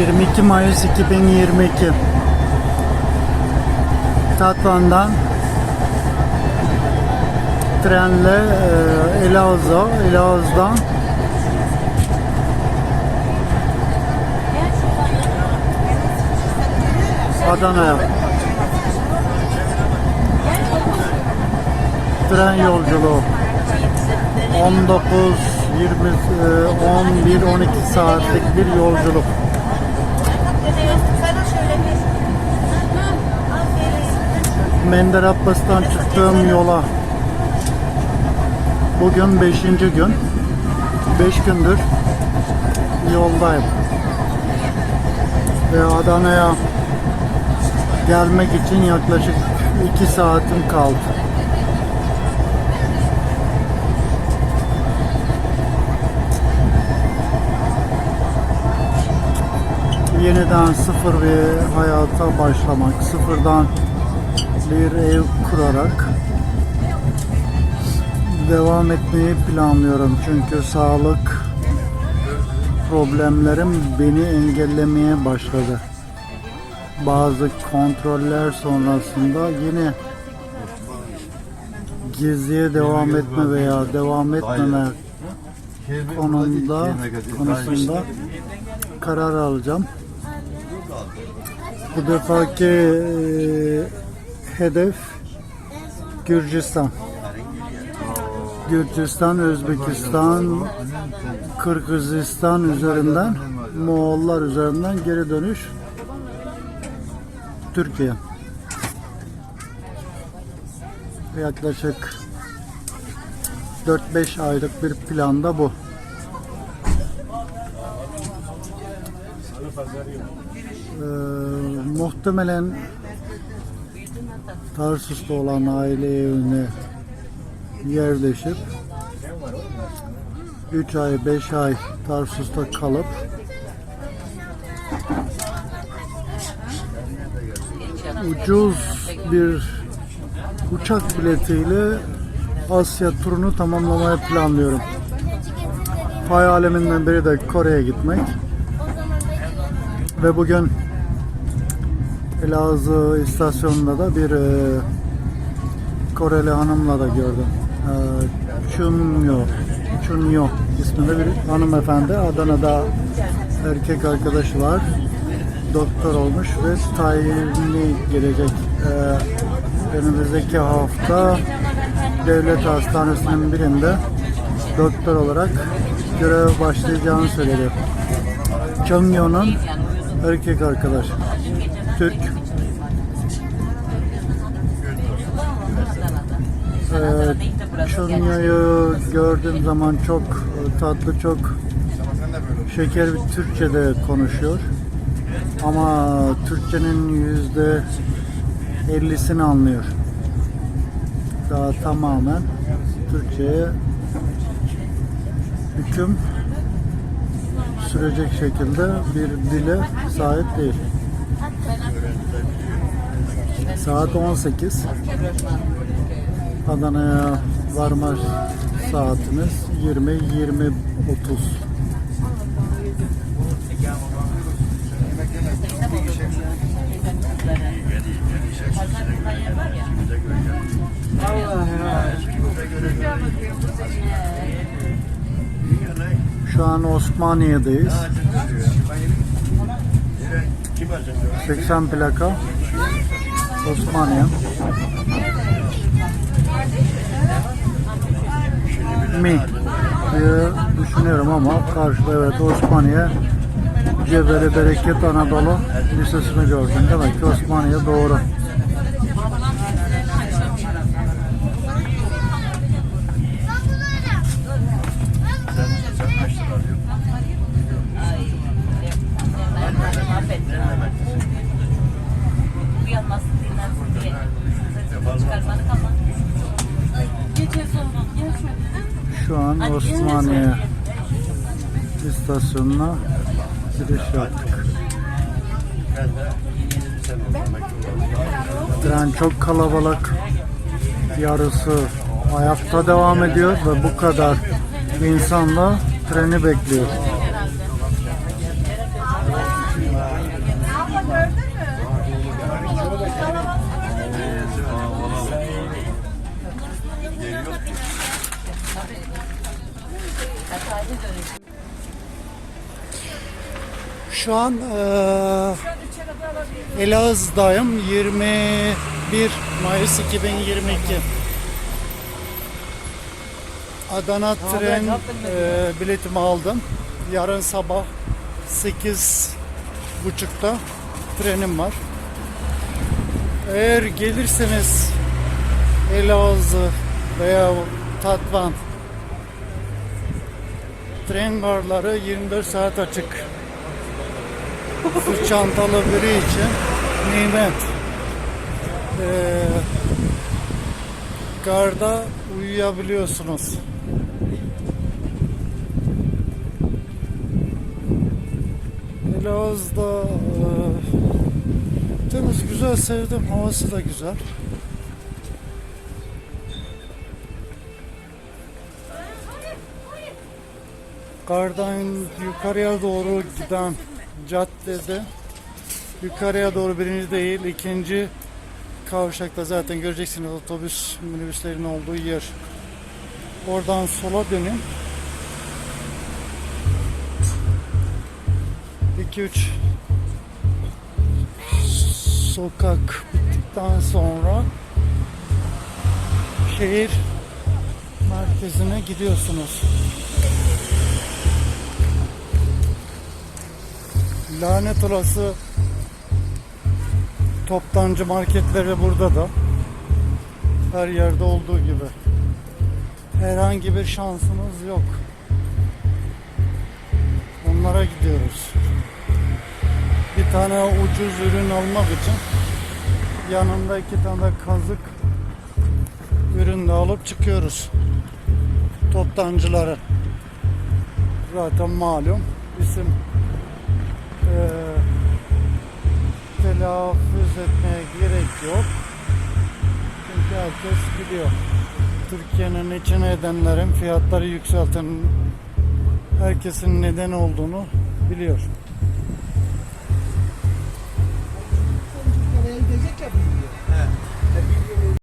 22 Mayıs 2022 Tatvan'dan trenle e, Elazığ, Elazığ'dan Adana'ya. Tren yolculuğu. 19 20 e, 11 12 saatlik bir yolculuk. Menderes çıktığım yola bugün 5. gün 5 gündür yoldayım ve Adana'ya gelmek için yaklaşık 2 saatim kaldı. Yeniden sıfır bir hayata başlamak, sıfırdan bir ev kurarak devam etmeyi planlıyorum. Çünkü sağlık problemlerim beni engellemeye başladı. Bazı kontroller sonrasında yine geziye devam etme veya devam etmeme konumda konusunda karar alacağım. Bu defaki e, hedef Gürcistan. Gürcistan, Özbekistan, Kırgızistan üzerinden, Moğollar üzerinden geri dönüş Türkiye. Yaklaşık 4-5 aylık bir planda bu. Ee, muhtemelen Tarsus'ta olan aile evine yerleşip 3 ay 5 ay Tarsus'ta kalıp ucuz bir uçak biletiyle Asya turunu tamamlamayı planlıyorum. Hayaliminden biri de Kore'ye gitmek. Ve bugün Elazığ istasyonunda da bir e, Koreli hanımla da gördüm. E, Chunyo, Chunyo isminde bir hanımefendi. Adana'da erkek arkadaşı var. Doktor olmuş ve tayinli gelecek. E, önümüzdeki hafta devlet hastanesinin birinde doktor olarak görev başlayacağını söyledi. Chunyo'nun erkek arkadaş. Türk. Ee, gördüğüm zaman çok tatlı, çok şeker bir Türkçe'de konuşuyor. Ama Türkçenin yüzde ellisini anlıyor. Daha tamamen Türkçe'ye hüküm sürecek şekilde bir dile sahip değil. Saat 18. Adana'ya varma saatimiz 20 20 30. Şu an Osmaniye'deyiz. 80 plaka Osmaniye. Mi diye düşünüyorum ama karşıda evet Osmaniye Cebeli Bereket Anadolu Lisesi'ni gördüm. Demek ki Osmaniye doğru. Şu an Osmaniye istasyonuna giriş yaptık. Tren çok kalabalık. Yarısı ayakta devam ediyor ve bu kadar insan da treni bekliyor. Şu an eee Elazığ'dayım. 21 Mayıs 2022. Adana tren eee, biletimi aldım. Yarın sabah 8 buçukta trenim var. Eğer gelirseniz Elazığ veya Tatvan tren garları 24 saat açık. Sırt çantalı biri için nimet. Ee, garda uyuyabiliyorsunuz. Elazığ'da e, temiz güzel sevdim. Havası da güzel. Kardan yukarıya doğru giden caddede yukarıya doğru birinci değil ikinci kavşakta zaten göreceksiniz otobüs minibüslerin olduğu yer. Oradan sola dönün. 2-3 sokak bittikten sonra şehir merkezine gidiyorsunuz. Lanet olası toptancı marketleri burada da. Her yerde olduğu gibi. Herhangi bir şansımız yok. Onlara gidiyoruz. Bir tane ucuz ürün almak için yanında iki tane kazık ürün de alıp çıkıyoruz. Toptancıları. Zaten malum isim eee telaffuz etmeye gerek yok. Çünkü herkes biliyor. Türkiye'nin içine edenlerin fiyatları yükselten herkesin neden olduğunu biliyor. Oraya gidecek ya.